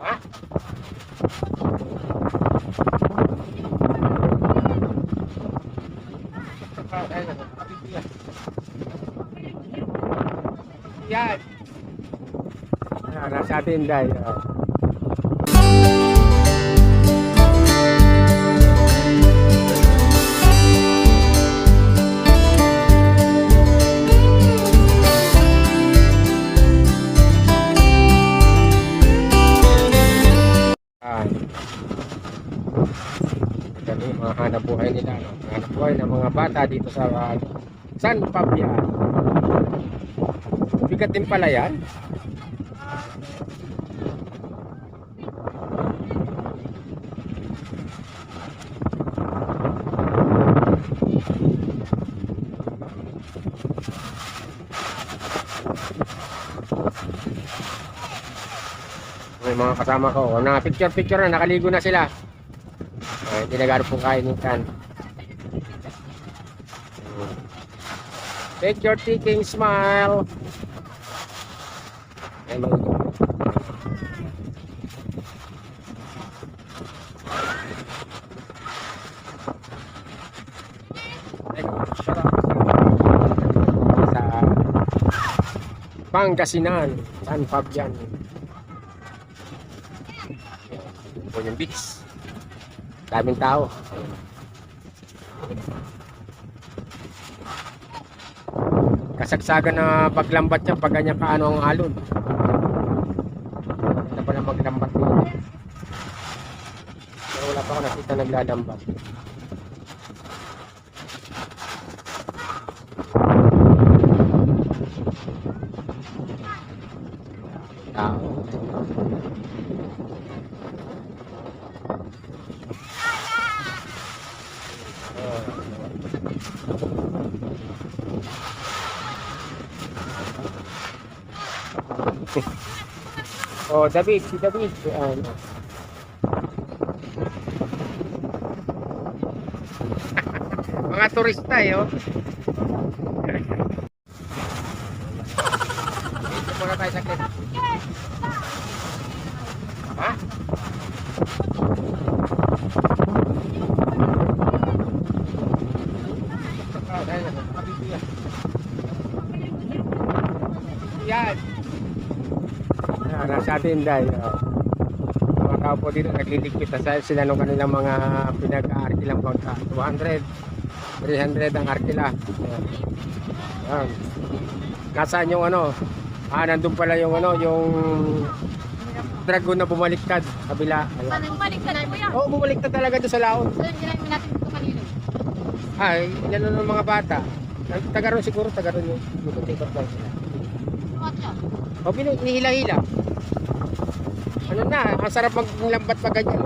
Ha? Yan. Yan, nasa atin dahil. Kami mga hanap buhay nila, no? hanap buhay ng mga bata dito sa uh, San Fabian. Bigat din pala yan. May mga kasama ko. Na picture picture na nakaligo na sila. Ay, tinagaro po kain ng kan. Picture taking smile. Ay. Sa Pangasinan, San Fabian. Yung beach. Daming tao. Kasagsagan na paglambat niya pag ganyan kaano ang alon. Ano pa na maglambat dito. Pero wala pa ako nakita naglalambat. Oh, David, si David. Ano? Mga turista eh, oh. Dito muna tayo sa clip. Ha? Ah, dahil na, nakabito yan. Yan. Ah, dahil uh, mga kaupo dito nagliligpit na sa sila nung kanilang mga pinag-arkilang pagka 200 300 ang arkila Ayan. Ayan. nasaan yung ano ah nandun pala yung ano yung dragon na bumaliktad kabila Ayan. Sana bumalik ka na, kuya. oh bumaliktad talaga doon sa laon Doon, ginamin natin dito kanino. ay yan ang mga bata tagaroon siguro tagaroon yung ikot-ikot lang sila. O, pinu- nihila-hila. Ano na, ang sarap maglambat pa ganyan.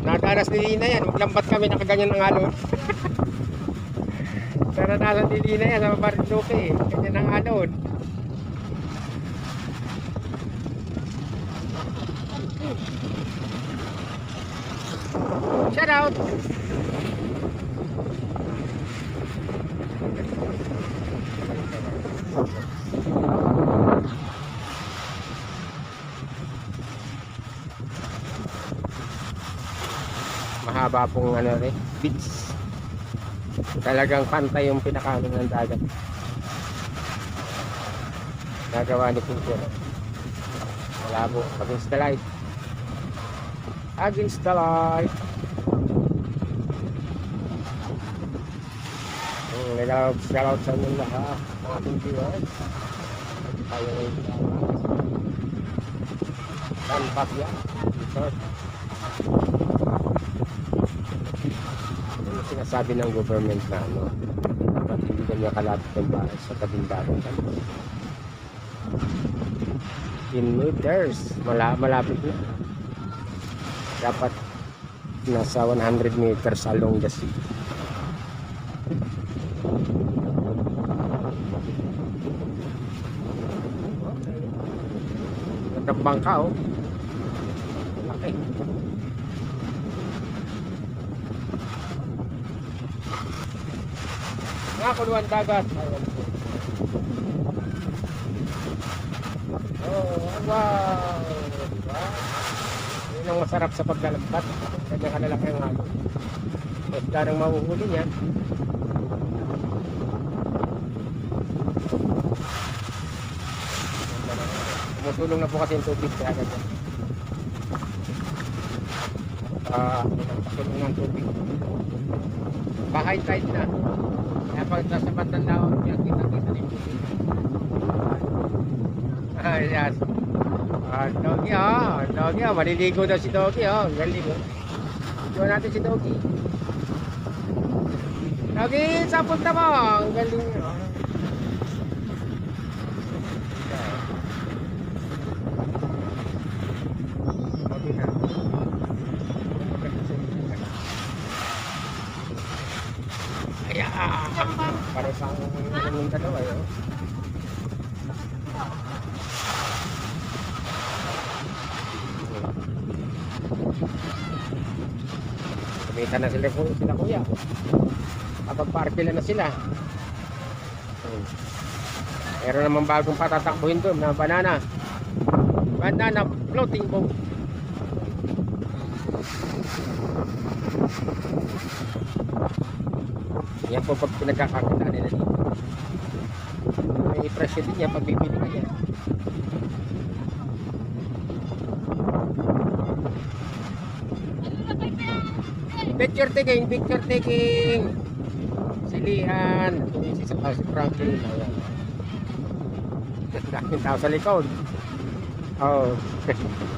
Nadanas ni Lina yan, maglambat kami nakaganyan ng alon. Naranasan ni Lina yan sa Marinduque eh, ganyan ng alon. Shout out! Mahaba pong ano rin, beach. Talagang pantay yung pinakaano ng dagat. Nagawa ni Pinter. Malabo, against the light. Against the light. Nag-out, shout sa inyo lahat. Mga viewers. Tayo ngayon sa San Papia. Resort. Sinasabi ng government na ano, dapat hindi kanya kalapit ng bahay sa tabing dagat. 10 meters, mala malapit na. Dapat nasa 100 meters along the sea. Gandang bangka oh. Mga kuluan dagat. Po. wow. Diba? Yun ang masarap sa paglalagpat. Kanya kalalaki ang halo. At darang mahuhuli niya. Tumutulong na po kasi yung tubig kaya ganyan. Ah, patulong ng tubig. Bahay tide na. Pag nasa bandang lawak, pinakita-kita na yung tubig. Ah. Ah, Doggy, oh. Doggy, oh. Maliligo daw si Doggy, oh. Oh. Ito natin si Doggy. Doggy, saan punta mo? Ang galing, oh. Doggy na. Ayan. Para sa ang dalawa, oh. Kumita na sila, sila kuya. Kapag party na sila. Hmm. Meron naman bagong patatakbuhin doon na banana. Banana floating boat. Yan po pag pinagkakakita nila dito. May presyo din yan pag bibili ka yan. Picture taking, picture taking. Silihan. Tumisi sa tao si Franklin. Daming tao sa likod. Oh.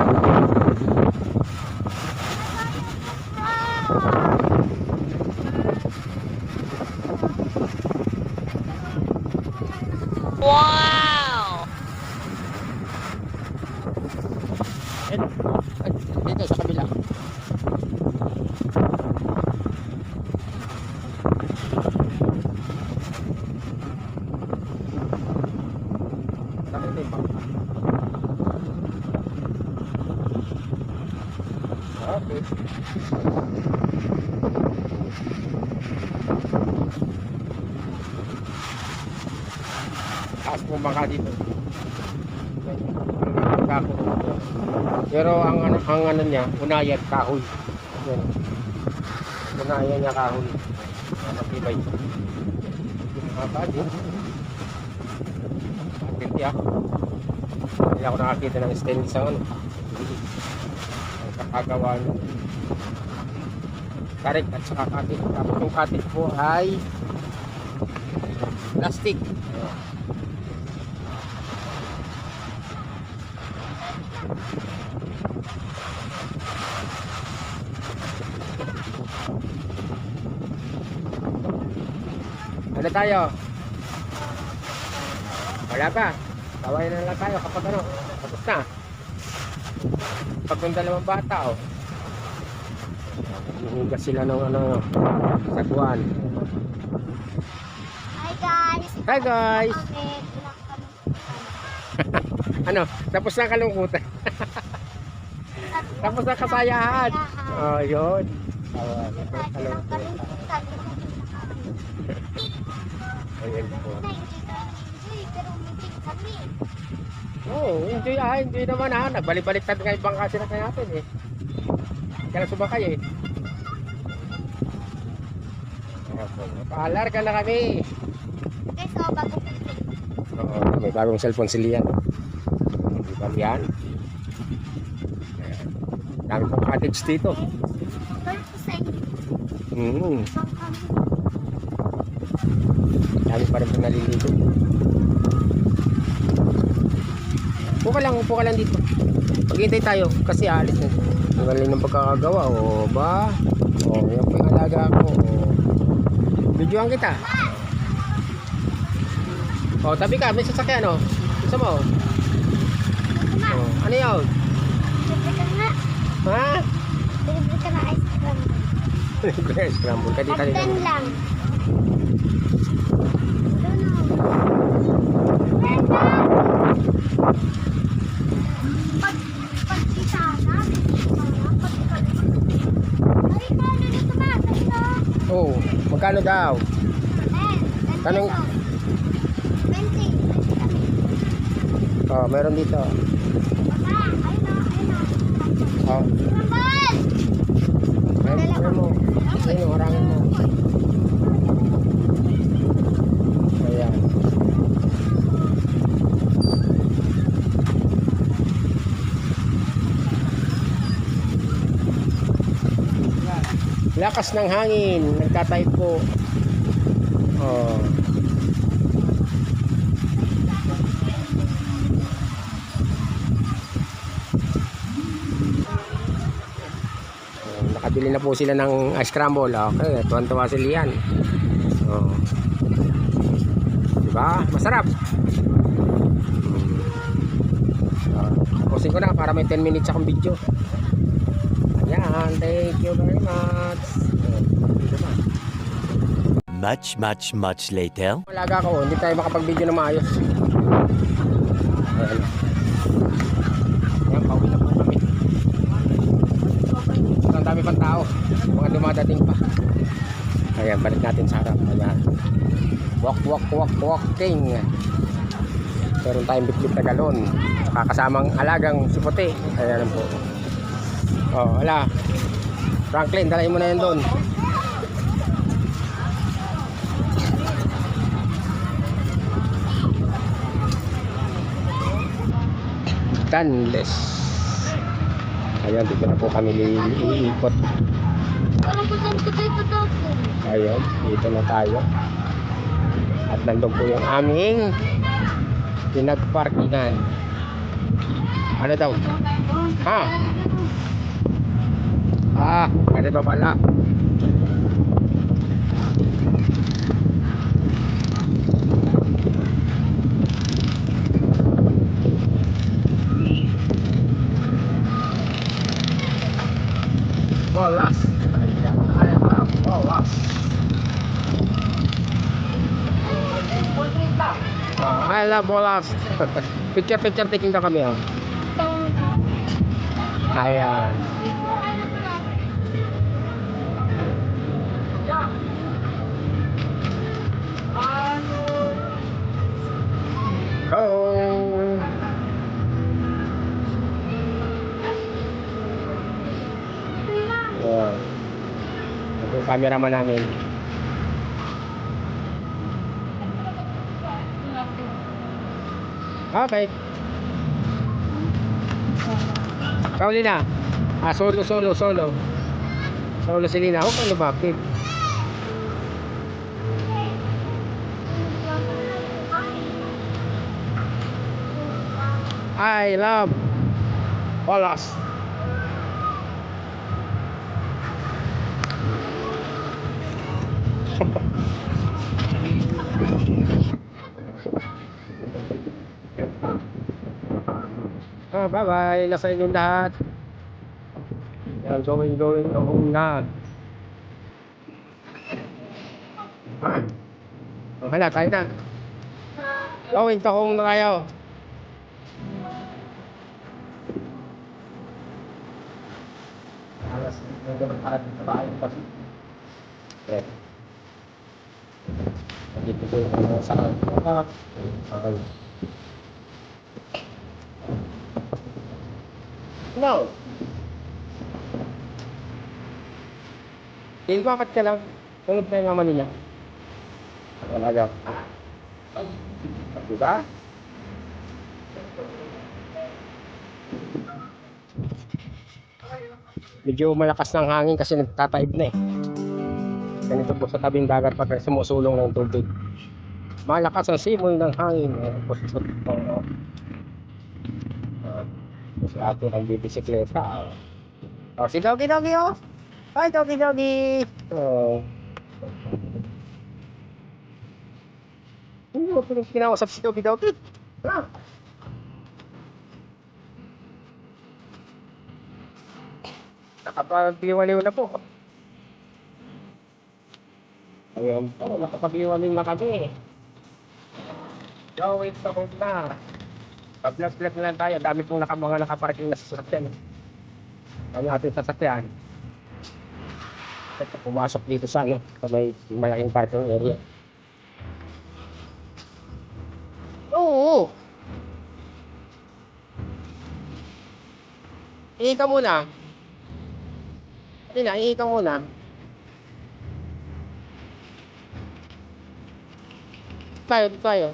Taas po bangka dito. Pero ang ano, ang ano niya, unayan kahoy. Yan. Unayan niya kahoy. Matibay. Din. Matindi ah. Hindi ako nakakita ng stainless ang ano. Ang kakagawa niya. Karik at saka katik. Tapos yung katik po ay plastic. Ano tayo? Wala pa. Taway na lang tayo kapag ano. Tapos na. Pag yung dalawang bata, oh. Hihigas sila ng ano, sagwan. Hi guys! Hi guys! Ano? Tapos na kalungkutan. Tapos na kasayahan. Oh, yun. Kalungkutan. Ayan po. Oo, oh, enjoy ah, enjoy naman ah. Nagbalik-baliktad nga ibang kasi na kaya natin eh. Kaya sumakay eh. Paalarga na kami. Guys, oh, bago. Oo, may bagong cellphone si Lian. Di ba yan? Dami pong cottage dito. Mm, dami pa rin po naliligo. Upo ka lang, upo ka lang dito. Maghintay tayo kasi alis na. Ang galing ng pagkakagawa, o ba? O, yan po yung alaga ko. O. Videoan kita. Oh, tabi ka, may sasakyan oh. Gusto mo? Oh, ano yun? Libre. Ha? Libre ka na ice cream. Grace Scramble. Kadi At kanina. 10 lang. Ito na. Pag, pag isa na, pag, pag, ay, paano dito ba? Dito. Oh, magkano daw? Tanong- 20. Oh, meron dito. Baba, ayun ayun. Oh, Rambal! ayun, ayun mo. Ayun, orangin mo. Ayan. Lakas ng hangin, nagtatay po. Oh. Oh, nakabili na po sila ng ice crumble. Okay, tuwan-tuwa sila yan. Oh. Diba? Masarap. Uh, Pusin ko na para may 10 minutes akong video. Ayan, thank you very much. Much, much, much later. Malaga ko, hindi tayo makapag-video na maayos. Ayan. Ayan, pauwi na po kami. Ang dami pang tao. Mga dumadating pa. Ayan, balik natin sa harap. Ayan. Walk, walk, walk, walking. Meron tayong bitbit na galon. Saka kasamang alagang si Puti. Ayan po. Oh, wala. Franklin, dalayin mo na yan doon. Danless. Ayan, dito na po kami po. Ayun, dito na tayo. At nandun po yung aming pinagparkingan. Ano daw? Ha? Ah, pala? Bolas. Bolas. I love bolas. picture picture taking na kami oh. Ayan. Cameraman namin. Okay. Kauli na. Ah, solo, solo, solo. Solo si Lina. Huwag kang lumapit. I love Olas. Ah, bye-bye. Nasa inyong lahat. Yan, going, going, going na. Okay na, tayo na. Going, tahong na kayo. Alas, nagkabataan sa bahay kasi. Okay. Dito mga sa Okay. No. Hindi bakit ka lang. Tulog na yung mama niya. Talaga. Diba? Medyo malakas ng hangin kasi nagtataib na eh. Ganito po sa tabing dagat pag sumusulong ng tubig. Malakas ang simoy ng hangin. Eh, pusot po. Si ate nagbibisikleta. Oh, si Doggy Doggy oh. Hi Doggy Doggy. Oh. Mo pinag kinausap si Toby daw. Ah. Nakapag-iwaliw na po. Ayun po, nakapag-iwaliw na kami. So, wait pa kung na. Pag-vlog-vlog na lang tayo. Dami pong naka, mga nakaparking na sasakyan. Ang ating sasakyan. At pumasok dito sa ano, sa may malaking parking area. Oo. Ihi ka muna. Hindi na, ihi ka muna. Tayo, tayo.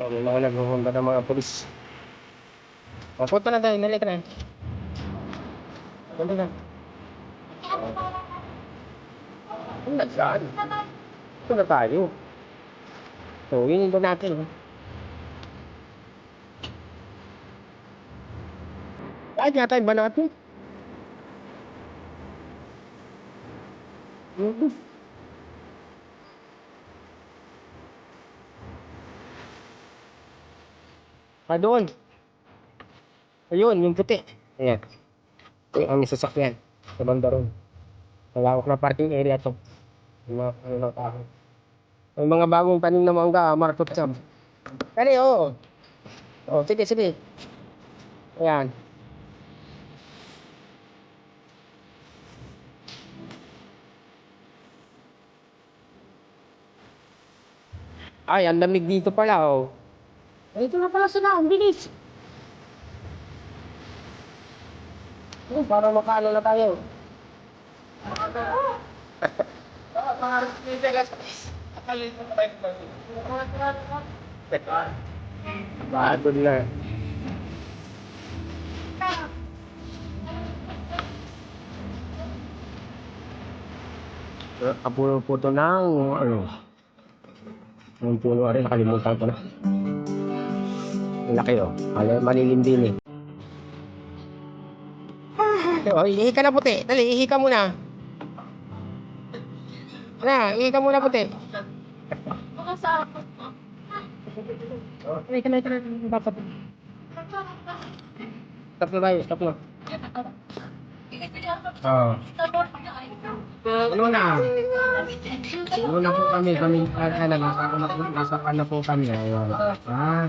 So, may mga nagpupunta ng mga polis. O, punta na tayo, nalik na. Punta na. Ano na saan? Punta tayo. So, yun yung natin. oh. Kahit nga tayo ba natin? Mhm. Pa doon. Ayun, yung puti. Ayan. Ito yung aming sasakyan. Sa banda ron. Malawak na parking area to. Yung mga ano ng tao. Yung mga bagong tanim na mangga, market shop. Kali, oo. Oh, sige, sige. Ayan. Ay, ang lamig dito pala, oh. Ay, ito na pala sila, ang bilis. Oh, para makaano na tayo. Bagod na. Kapuno po ito ng, ano, yung puno rin, nakalimutan ko na. Laki oh. Mali- Malilim din eh. Oh, ihi ka na puti. Dali, ihi ka muna. Na, ihi ka muna puti. Baka sa Oh, ihi ka na, ihi ka na. Dapat. Stop na tayo, stop na. Oo. Ano na? Ano na po kami, kami, ano, nasa, ano, nasa, ano po kami. Ayun. Ah.